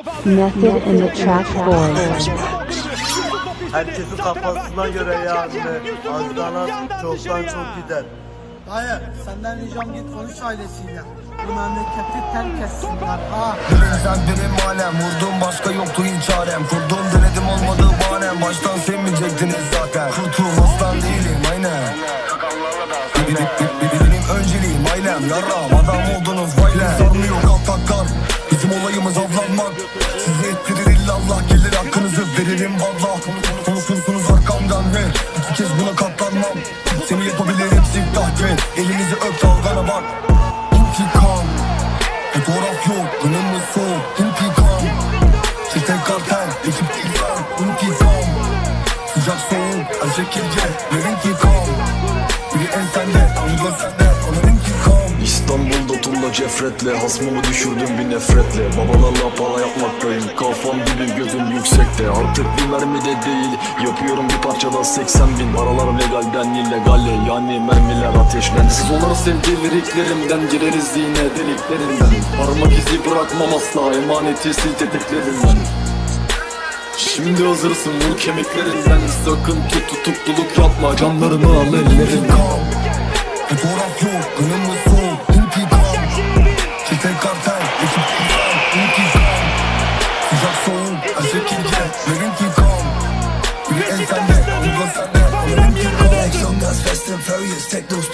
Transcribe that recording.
Method in the Track Boys. Herkesin kafasına göre yani. Azdan az çoktan çok gider. Dayı senden ricam git konuş ailesiyle. Bu memleketi terk etsinler ha. Sen benim alem Vurdum başka yoktu hiç çarem Kurdum denedim olmadı bahanem Baştan sevmeyecektiniz zaten Kurtum aslan değilim aynen Benim, benim önceliğim ailem Yaram adam oldunuz avlanmak Sizi ettirir illallah Gelir hakkınızı veririm valla Konuşursunuz arkamdan ve iki kez buna katlanmam. Seni yapabilirim siftah ve Elinizi öp dalgana bak. İntikam. Fotoğraf yok, önümüz soğuk İntikam. Çiçek kartel, ekip insan İntikam. Sıcak soğuk, her şekilde Ver intikam. Biri en sende, intikam Turla cefretle Hasmımı düşürdüm bir nefretle. Babalarla para yapmaktayım Kafam gibi gözüm yüksekte. Artık bir mermi de değil Yapıyorum bir parçada 80 bin. Paralar legalden illegale Yani mermiler ateşlen Siz onları sevdiği liriklerimden Gireriz yine deliklerinden. Parmak izi bırakmam asla Emaneti sil tetiklerinden. Şimdi hazırsın vur kemiklerinden. Sakın tut tutukluluk yapma Canlarını al ellerinden. Fotoğraf yok, İntikam Çiçek kartel, ekip insan İntikam Sıcak soğuk, her şekilde Ver intikam Biri en sende, amca sende Onun intikam Young as Fast and Furious, take those